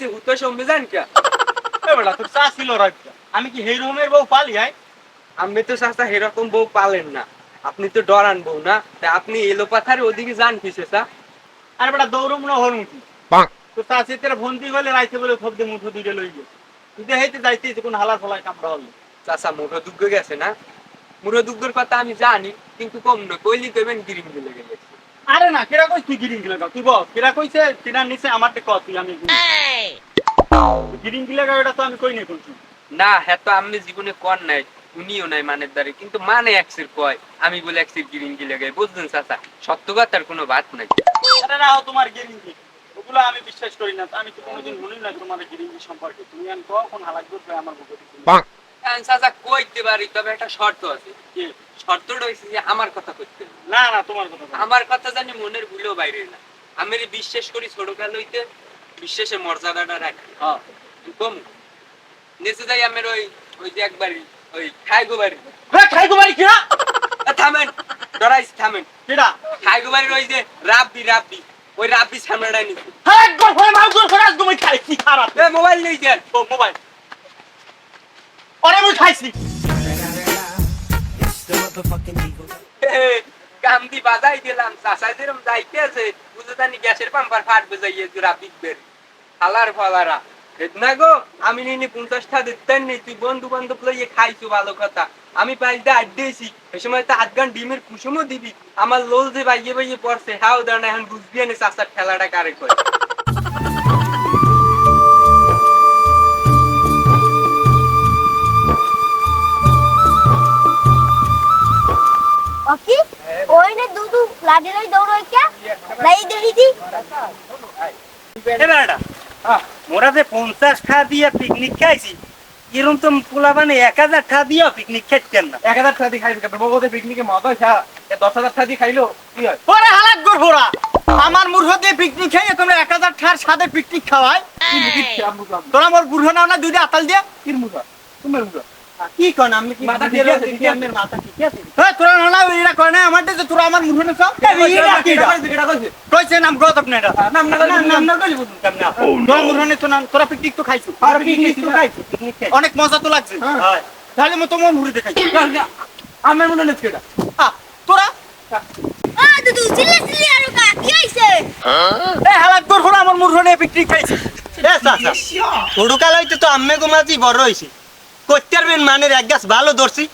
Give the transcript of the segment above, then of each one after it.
লড়াইছে হুতো সম্বে জান কে? বেটা তোর চা ছিল আমি কি হেই রুমের বউ পালি আই? আপনি তো চাচা এরকম বউ পালেন না। আপনি তো ডরান বউ না তা আপনি এলো পাথারে ওদিকে যান কি চাচা আরে বেটা দৌড়ম না হরুম কি? তো চা সে তেরা বলে রাইতে বলে খব দিয়ে মুঠো দুইটা লই গেছে তুই তো হেইতে যাইতে কোন হালা ফলাই কামড়া হলো। চাচা মুঠো দুগ্গ গেছে না? মুঠো দুগ্গর কথা আমি জানি কিন্তু কম না কইলি কইবেন গিরিং দিলে গেছে। আরে না কেরা কইছ তুই গিরিং গিলা তুই বল কেরা কইছে? কেনার নিচে আমার তে তুই আমি গিরিং গিলা এটা তো আমি কই নাই কোনছি না হ্যাঁ তো আমি জীবনে কর নাই উনিও নাই মানের দ্বারে কিন্তু মানে একসির কয়? আমি বলে একসির গিরিং গিলে গাই বুঝলেন চাচা সত্য কথার কোনো বাত নাই। আরে না তোমার গিরিং ওগুলো আমি বিশ্বাস করি না। আমি তো কোনোদিন শুনি না তোমার গিরিং সম্পর্কে। তুমি আমি কখন হালাক করবে আমার বুকে? চাচা কইতে পারি তবে একটা শর্ত আছে। শর্তটা হয়েছে যে আমার কথা করতে না না তোমার কথা আমার কথা জানি মনের ভুলেও বাইরে না। আমি বিশ্বাস করি ছোট কাল হইতে বিশ্বাসের মর্যাদাটা রাখি। হ্যাঁ। কম। নেচে যাই আমার ওই ওই যে একবারই ওই খাইগো বাড়ি হ্যাঁ খাই গোবারি থামেন ডরাইস থামেন। কিরা? খাইগো বাড়ির ওই যে রাব্বি রাব্বি ওই রাব্বি সামনেটা নিচ্ছে হ্যাঁ একবার মার জোর করে আসব খাই কি খারাপ। এ মোবাইল নেই দেন ও মোবাইল। আমি খাইছি। কামদি বাজাই দিলাম চাষা যেরম যাইতে আছে বুঝে জানি গ্যাসের পাম্পার ফাটবে যাইয়ে জোড়া বিকবের হালার ফালারা। না গো, আমি নিনি পঞ্চাশটা দিতেন নি, তুই বন্ধু বান্ধব লইয়ে খাইছো ভালো কথা। আমি পাইতে আড্ডেছি এই সময় তো আধ গান ডিমের কুসুমও দিবি। আমার লোল যে বাইয়ে বাইয়ে পড়ছে, হাও দাঁড়া এখন বুঝবি না চাষার খেলাটা কারে করে। লাডি লই দৌড়ই কে? লাই দেহি দি এ বেটা মোরা যে পঞ্চাশ টাকা দিয়ে পিকনিক খাইছি এরকম তো পোলা মানে এক হাজার টাকা দিয়ে পিকনিক খাইতেন না। এক হাজার টাকা দিয়ে খাইবে বউতে পিকনিকে মজা খা দশ হাজার টাকা দিয়ে খাইলো কি হয়? ওরে হালাক গরফোরা আমার মূর্খ দিয়ে পিকনিক খাইয়ে তোমরা এক হাজার টাকার সাথে পিকনিক খাওয়াই তোরা মোর বুড়ো নাও না দুইটা আতাল দিয়ে? কি মুখা তোমার মুখা কি কন আমি কি মাথা ঠিক ঠিক আছে আছে, ঠিক মাথা ঠিক আছে? হ্যাঁ তোরা না না এরা কয় না আমার যে তোরা আমার মুঠো না সব কইছে নাম গত আপনি এটা নাম না নাম নাম না কইলি বুঝুন কেমনে? তোরা মুঠো তো না তোরা পিকনিক তো খাইছো? আর picnic তো খাইছো? অনেক মজা তো লাগছে। হ্যাঁ। তাহলে মো তোমার মুড়ি দেখাই আমার মনে নেই কেটা তোরা? আ দুদু চিল্লা চিল্লি আর কা কি আইছে এ হালাক তোর আমার পিকনিক খাইছে। এ চাচা ছোটকাল হইতে তো আম্মে গোমাতি বড় হইছে। করতে পারবেন মানের এক গাছ ভালো ধরছি।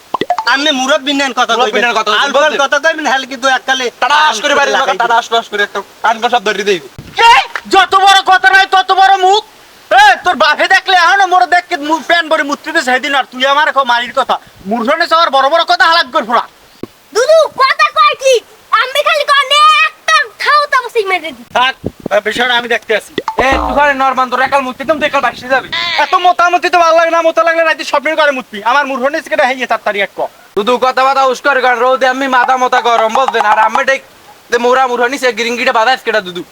মুরব্বি নেন কথা কইবেন। কথা কইবেন, আলবাল বুঝলেন? কথা কইবেন হেলে কিন্তু এককালে করে টাটাস করে একটা কান ধরে দেই যত বড় কথা নাই তত বড় মুখ। এ তোর বাপে দেখলে এখন মোর দেখকে মুখ প্যান ভরে মুত্রিতে সেদিন আর তুই আমার কো মারির কথা। মূর্ধনে সবার বড় বড় কথা হালাক করে ফোড়া দুদু কথা কয় কি? আমি খালি কনে একটা খাও তা বসে মেরে দি থাক বিষয়টা আমি দেখতে আছি এ তুই নরমান তোর একাল মুক্তি তুমি একাল বাসি যাবি। এত মোটামুটি তো ভালো লাগে না মোটা লাগলে রাতে স্বপ্নের করে মুতবি। আমার মূর্ধনে সেটা তারি ক। শুধু কথা বাতা উস্কর কারণ রোদে আমি মাথা মতা গরম বলছেন আর আমি ঠিক মোরা মুরা নিছে গিরিঙ্গিটা বাদাস কেটা দুদু?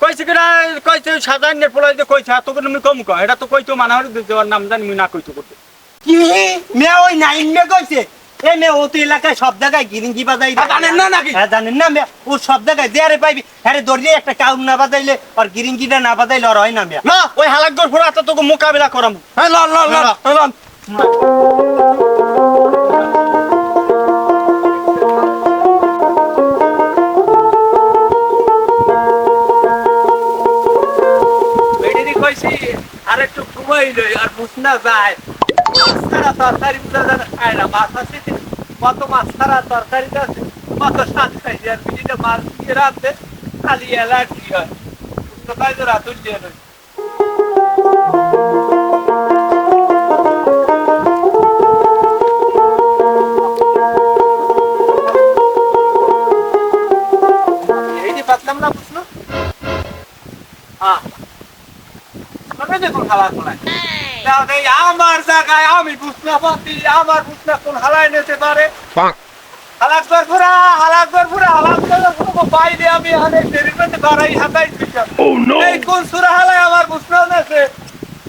কইছে কিনা কইছে সাজানের পোলাই যে কইছে করে আমি কম কয় এটা তো কইতো মানাহর দেওয়ার নাম জানি মুই না কইতো করতে। কি মে ওই নাইন মে কইছে? এই মে ও তো এলাকায় সব জায়গায় গিরিঙ্গি বাজাই হ্যাঁ, জানেন না নাকি? হ্যাঁ জানেন না মে ও সব জায়গায় দেয়ারে পাইবি। হ্যাঁ একটা কাউন না বাজাইলে আর গিরিঙ্গিটা না বাজাইলে আর হয় না মে না ওই হালাকগর ফোরা তো তোকে মোকাবিলা করাম। হ্যাঁ লন লন লন। লন। আর একটু আর বুঝনা যায়। মাছারা তরকারি যায় খায় না মাছ আছে কত মাছ ছাড়া তরকারি আছে কত স্বাদ খাই আর বিজিটা মাছ দিয়ে রাখতে খালি অ্যালার্জি হয়। বুঝতে পাই তো রাতুল দিয়ে রয়েছে হ্যাঁ দেখুন হালা খোলায় তাহলে আমার জায়গায় আমি বুঝনা পাতি আমার বুঝনা কোন হালায় নিতে পারে। পুরা পুরা পুরো বাইরে আমি হাতাই এই কোন সুরা হালায় আমার বুঝনা নেছে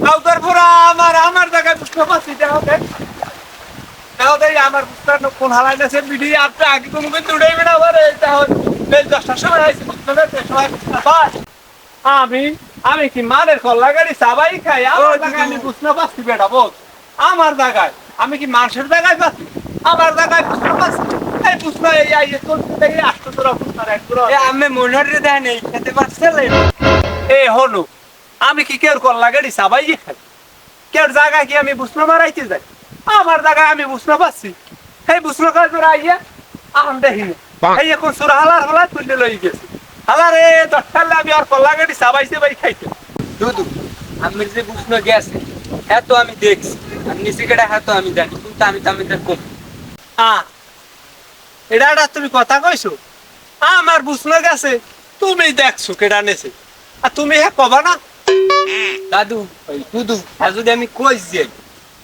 কাউদার পুরা আমার আমার জায়গায় বুঝনা পাতি দেখো দেখ। দেখো দেখ আমার বুঝনা কোন হালায় নেছে বিডি আপনি আগে কোনো কিন্তু উড়াইবে না এই দেখো দশটার সময় আইসি বুঝনা নেছে সময় বুঝনা পাস আমি আমি কি মানের কল্লা গাড়ি সাবাই খাই আমার জায়গায় আমি বুঝতে পারছি বেটা বল আমার জায়গায়। আমি কি মানুষের জায়গায় পাচ্ছি? আমার জায়গায় এই এই চলতে আসতে তোরা এক এ আমি মনোরে দেয় নেই খেতে এ হলো। আমি কি কেউ কল্লা গাড়ি সাবাই খাই? কেউ জায়গায় কি আমি মারাইতে যাই? আমার জায়গায় আমি বুঝতে পারছি এই বুঝতে কাজ আইয়া আম দেখিনি এই এখন হালার তুলে লই গেছে। হালারে দশটালে আমি আর কল্লা গাড়ি সাবাই সাবাই খাইতে। দুদু আমি যে বুঝনো হ্যাঁ তো আমি দেখছি আর নিচে কেটে হ্যাঁ তো আমি জানি কিন্তু আমি কম। এটা তুমি কথা কইছো? আমার বুঝলো গেছে তুমি দেখছ কেডা নেছে? আর তুমি হ্যাঁ কবা না? দাদু দুদু হ্যাঁ যদি আমি কই যাই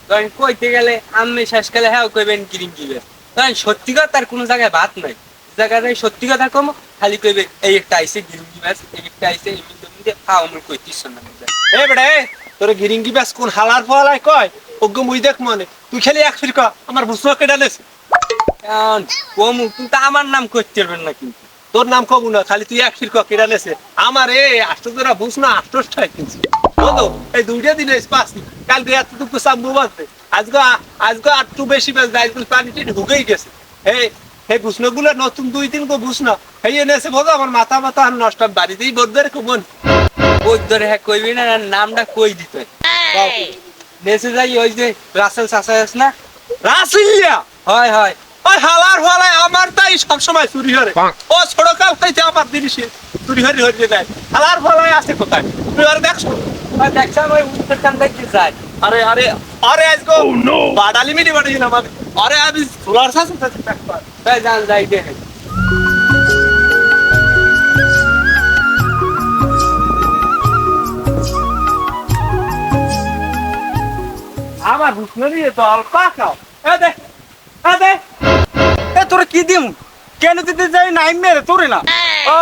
তখন কইতে গেলে আমি শেষকালে হ্যাঁ কইবেন কিরিম কিবে তখন সত্যি কথা তার কোনো জায়গায় ভাত নাই। জায়গায় সত্যি কথা কম খালি কইবে এই একটা আইসে গিরিং মাছ এই একটা আইসে এমনি আমার কইতিস না এ বেড়ে তোর গিরিঙ্গি কোন হালার ফলাই কয়? মুই দেখ মনে। তুই খালি এক ফির কয় আমার কমু কিন্তু আমার নাম করতে পারবেন না কিন্তু। তোর নাম কবু না খালি তুই এক ফির কয় কেডা নেছে আমার এ আষ্টজোড়া বুঝ না কিনছি। বলো এই দুইটা দিনে পাসনি কালকে এতটুকু সাম্বু বাজবে আজকে আজকে আর একটু বেশি বাজবে আজকে পানিটি ঢুকেই গেছে। হে বুঝনো গুলো নতুন দুই তিন গো বুঝনা এই এনেছে বোঝো আমার মাথা মাথা আর নষ্ট বাড়িতেই বদলে কমন হ্যাঁ কইবি না নামটা কই দিত নেসে যাই ওই যে রাসেল চাষা না? রাসিলিয়া? হয় হয়। ওই হালার ফলায় আমার তাই সবসময় চুরি হরে ও ছোট কাল আমার জিনিসে চুরি হরি হরি যায়। হালার ফলায় আছে কোথায়? তুই আর দেখছ? দেখছাম ওই উত্তর কান দেখতে যায় আরে আরে আরে আজকে বাডালি মিনি বাড়িছিলাম আমি। আরে আমি সাথে তাই জান যাই দেখে আমার বুঝলো তো অল্প খাও এ দে এ দে এ তোরে কি দিম কেন দিতে যাই নাই মেরে তোরে না ও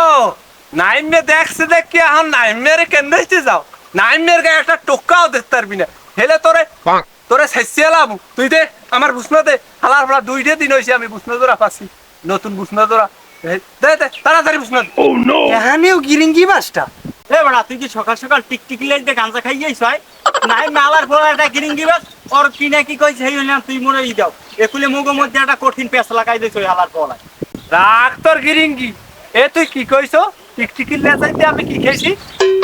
নাইমে দেখছে দেখ কি এখন নাইমের কেন দেখতে যাও নাইমের গায়ে একটা টোকাও দেখতে পারবি না হেলে তোরে তোরে শেষিয়ালাম তুই দে আমার বুঝনো দে। হালার ফলা দুইটা দিন হয়েছে আমি বুঝনো দোরা পাচ্ছি নতুন বুঝনো দোরা দে দে তাড়াতাড়ি বুঝনো দে। এখানেও গিরিঙ্গি বাসটা? এ বড়া তুই কি সকাল সকাল টিকটিকি লাইতে গাঞ্জা খাই যাইছ হয় নাই মালার একটা গিরিঙ্গি বাস। ওর কি না কি কইছে সেই হইলাম তুই মরে ই দাও। একুলে মুগো মধ্যে একটা কঠিন পেছ লাগাই দিছ ওই হালার পলায় রাখ তোর গিরিঙ্গি। এ তুই কি কইছো? টিকটিকি লেজাইতে আমি কি খেয়েছি?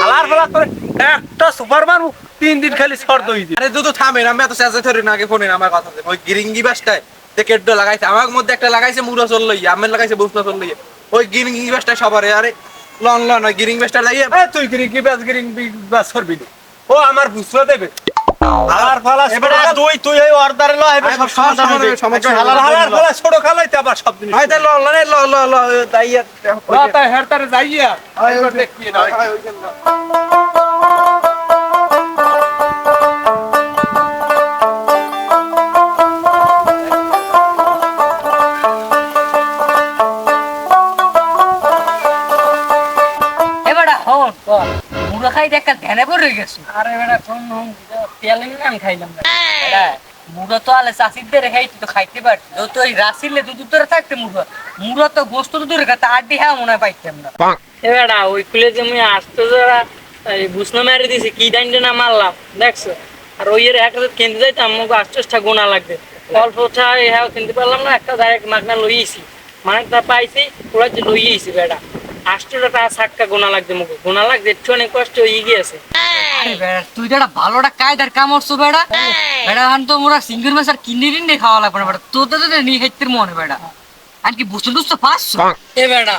হালার ফলা করে একটা সুপার মারবো তিন দিন খালি সর্দ হয়ে আরে দুটো থামেন আমি এত চেঁচা ধরি না আগে ফোনে আমার কথা ওই গিরিঙ্গি বাসটায় যে কেড্ডো লাগাইছে আমার মধ্যে একটা লাগাইছে মুড়া চল লইয়া আমার লাগাইছে বুসনা চল লইয়া ওই গিরিঙ্গি বাসটায় সবারে আরে লন লন ওই গিরিঙ্গি বাসটা লাগিয়ে তুই গিরিঙ্গি ব্যাস গিরিঙ্গি বাস করবি ও আমার বুসনা দেবে। হালার ফলা এবারে তুই তুই এই অর্ডারে ল এবার সব হয়ে। সমাধান একটা হয়ে হালার হালার ফলা ছোট খালাইতে আবার সব জিনিস হয় তাহলে লন লন ল ল ল তাই আর রাতা হেরতারে যাইয়া দেখি না এবারে হন মুড়া খাইতে একটা ধ্যানে পড়ে গেছে। আরে বেটা কোন তেলের নাম খাইলাম বেটা তো আলে চাষিদের খাইতে তো খাইতে পারছি তো ওই রাসিলে দুধ ধরে থাকতে মুড়া মুড়া তো গোস্ত তো দূরে খাতে আড্ডি হ্যাঁ মনে পাইতাম না। এবারে ওই কুলে যে মুই আসতে যারা এই মেরে দিছি কি ডাইন্ডে না মারলাম দেখছ? আর ওই এর একটা যাইতাম আমাকে গোনা লাগবে। অল্প হ্যাঁ কিনতে পারলাম না একটা ডাইরেক্ট মাগনা লইয়েছি। মানে তা পাইছি ওরা যে লইয়েছি বেটা আষ্টটা টাকা সাক্কা গোনা লাগছে মুখে। গোনা লাগছে একটু অনেক কষ্ট হয়ে গিয়েছে। আরে বেড়া তুই তো একটা ভালোটা কায়দার কাম করছ বেড়া বেড়া এখন তো মোরা সিঙ্গের মাছ আর কিনে টিনে খাওয়া লাগবে না বেড়া তোর তো তোদের নিয়ে খাইতে মনে বেড়া। আর কি বুঝতে টুঝতে পারছ? এ বেটা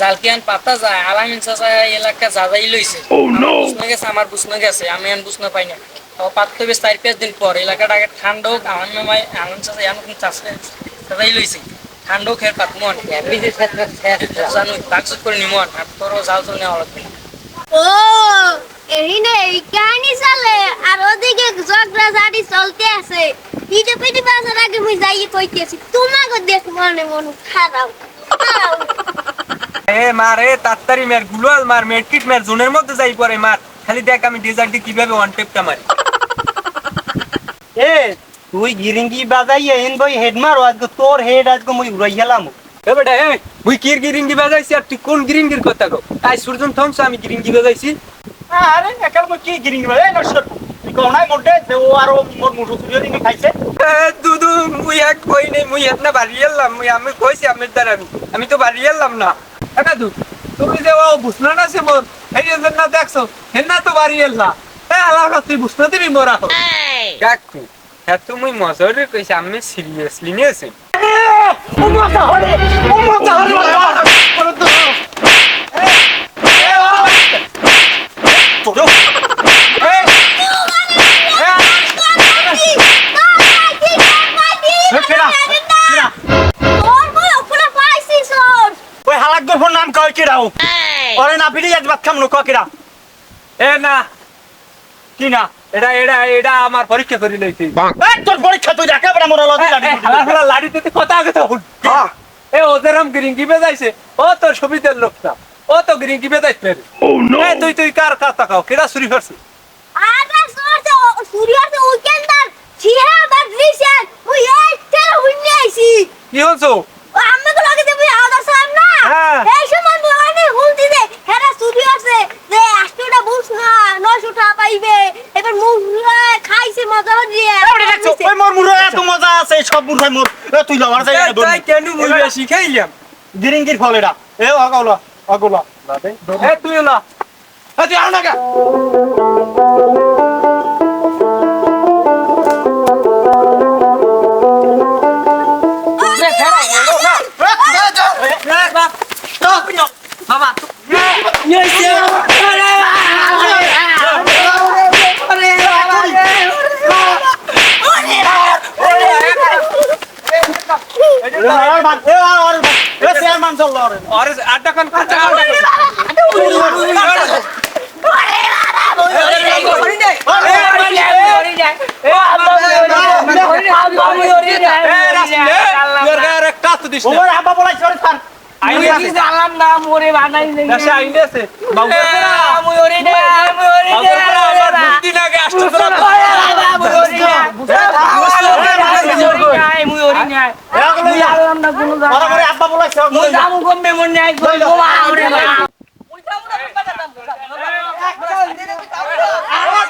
জালকিয়ান পাতা যায় আলামিন চাচা এলাকা যাদাই লইছে। বুঝনে গেছে আমার বুঝনে গেছে আমি এখন বুঝনে পাই না। তো পাততে বেশ চার পাঁচ দিন পর এলাকাটা আগে ঠান্ডা হোক আমার মেমাই আনন্দ চাচা এখন চাষে চাচাই লইছে। ঠান্ডা এর পাত মন। জানুই বাকসুত করে নিমন আর তোরও জাল তো নেওয়া লাগবে না। ও! এখানে এই কাহিনী চলে আর ওদিকে ঝগড়া ঝাড়ি চলতে আছে। পিঠে পিঠে বাজার আগে মুই যাই কইতেছি তোমাকে দেখ মনে মন খারাপ। এ মার এ তাড়াতাড়ি মার গুলাল মার মেটকিট মার জোনের মধ্যে যাই পরে মার। খালি দেখ আমি ডেজার্টে কীভাবে ওয়ান টেপটা মারি। এ তুই গিরিঙ্গি বাজাই এন বই হেড মারো আজকে তোর হেড আজকে মুই উড়াই গেলাম এ বেটা এ মুই কির গিরিঙ্গি বাজাইছি আর তুই কোন গিরিঙ্গির কথা কও? তাই সূর্যন থমস আমি গিরিঙ্গি বাজাইছি। আরে একাল মই কি গিরিং রে নষ্ট তুই কও নাই মোটে যে ও আর মোর মুঠো খাইছে। দুদু মুই এক কই নেই মুই এত না বাড়ি এলাম মুই আমি কইছি আমি দ্বারা আমি। আমি তো বাড়ি এলাম না। এটা দু তুমি যে ও বুঝলো না সে মোর এই যে না দেখছ হেনা তো বাড়ি এলা। এ আলাদা তুই বুঝতে দিবি মোরা কাকু হ্যাঁ তো মুই মজরে কইছি আমি সিরিয়াসলি নিয়েছি। ও মাথা হরে ও মাথা হরে তোর কেডা কেডা তোর বই ওপরে পাইছিস ওর ওই হালাকদের ফোন নাম কয় কেডাও ওরে না পিড়ি আজ বাত খাম নো কয় এ না কি না এটা এটা এটা আমার পরীক্ষা করি লইছি তোর পরীক্ষা তুই রাখে বড় মোরা লদি লাড়ি হালা হালা লাড়ি দিতে কথা আগে তখন এ ওদের আম গিরিঙ্গি বেজাইছে ও তোর সুবিধার লোকটা ও তো গিরিঙ্গি বেজাইছে এ তুই তুই কার কার তাকাও? কেডা চুরি করছে? আটা সরতে সূর্যতে উইকেন্ডার ছিয়া বাদলিছেন মুই এই তেল হুইনে আইছি। কি হলছো আমি তো লাগে তুমি আদা সাম না? হ্যাঁ। এই সময় অনেক হুলতি দে হেরা সূর্য আছে যে আষ্টটা বুঝ না নয়শো টাকা পাইবে। এবার মুখ খাইছে মজা দিয়ে ওই মোর মুরা এত মজা আছে সব মোর। এ তুই লওয়ার যাই তাই কেন মুই বেশি খাইলাম গিরিঙ্গির ফল এটা এ অগলা অগলা। এ তুই না। এ তুই আও না? ওর আব্বা বলাই সরে স্যার। আমি কি জানলাম না? মোরে বানাই নেই না সে আইনে আছে বাবু আমি ওরে না আমি ওরে না আমার বুদ্ধি না গে আসতো বাবু ওরে না আমি ওরে না আমি জানলাম না কোন জানা আরে আরে আব্বা বলাই সব মুই জামু গম্বে মন নাই কই বাবা। ওরে না মুই জামু না কথা দাম আমার